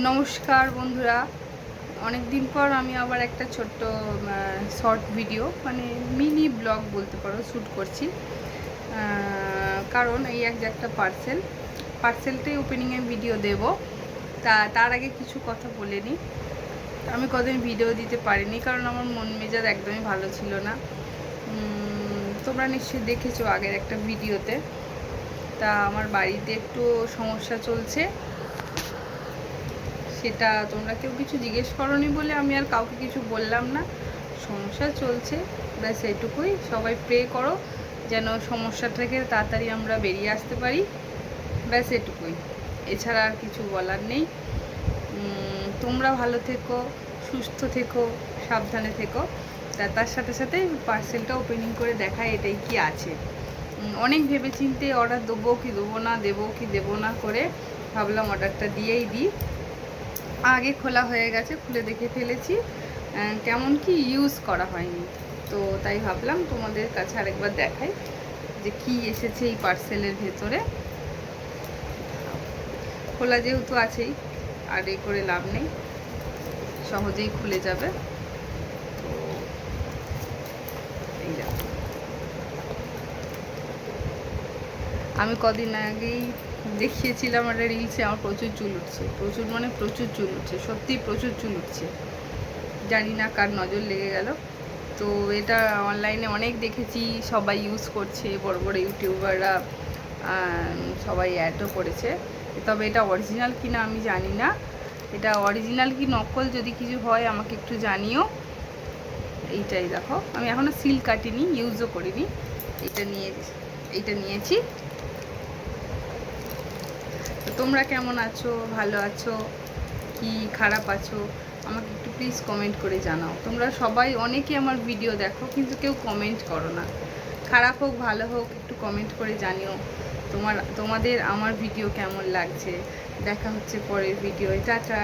নমস্কার বন্ধুরা। অনেক দিন পর আমি আবার একটা ছোট্ট শর্ট ভিডিও মানে মিনি ব্লগ বলতে পারো শ্যুট করছি। কারণ এই এক যে একটা পার্সেল পার্সেলটাই ওপেনিংয়ে ভিডিও দেব। তা, তার আগে কিছু কথা বলে নিই আমি কদিন ভিডিও দিতে পারিনি, কারণ আমার মন মেজাজ একদমই ভালো ছিল না। তোমরা নিশ্চয়ই দেখেছ আগের একটা ভিডিওতে। তা, আমার বাড়িতে একটু সমস্যা চলছে। সেটা তোমরা কেউ কিছু জিজ্ঞেস করনি বলে আমি আর কাউকে কিছু বললাম না। সমস্যা চলছে। ব্যাস এটুকুই। সবাই প্রে করো যেন সমস্যা থেকে তাড়াতাড়ি আমরা বেরিয়ে আসতে পারি। ব্যাস এটুকুই। এছাড়া আর কিছু বলার নেই। তোমরা ভালো থেকো, সুস্থ থেকো, সাবধানে থেকো। তা তার সাথে সাথে পার্সেলটা ওপেনিং করে দেখা এটাই কি আছে। অনেক ভেবেচিন্তে অর্ডার দেবো কি দেবো না, দেবো কি দেবো না করে ভাবলাম অর্ডারটা দিয়েই দিই। আগে খোলা হয়ে গেছে, খুলে দেখে ফেলেছি। কেমন কি ইউজ করা হয়নি। তো তাই ভাবলাম তোমাদের কাছে আরেকবার দেখাই যে কি এসেছে এই পার্সেলের ভেতরে। খোলা যেহেতু আছেই, আর এ করে লাভ নেই। সহজেই খুলে যাবে। তো এই আমি কদিন আগেই দেখিয়েছিলাম একটা রিলসে আমার প্রচুর চুল উঠছে। প্রচুর মানে প্রচুর চুল উঠছে সত্যি প্রচুর চুল উঠছে। জানি না কার নজর লেগে গেল। তো এটা অনলাইনে অনেক দেখেছি, সবাই ইউজ করছে, বড় বড় ইউটিউবাররা সবাই অ্যাডও করেছে। তবে এটা অরিজিনাল কি না আমি জানি না। এটা অরিজিনাল কি নকল যদি কিছু হয়, আমাকে একটু জানিও। এইটাই দেখো। আমি এখনও সিল কাটিনি ইউজও করিনি। এটা নিয়ে, এইটা নিয়েছি। তোমরা কেমন আছো? ভালো আছো? কি খারাপ আছো? আমাকে একটু প্লিজ কমেন্ট করে জানাও। তোমরা সবাই অনেকে আমার ভিডিও দেখো, কিন্তু কেউ কমেন্ট করো না। খারাপ হোক, ভালো হোক, একটু কমেন্ট করে জানিও। তোমার, তোমাদের আমার ভিডিও কেমন লাগছে? দেখা হচ্ছে পরের ভিডিও টাটা!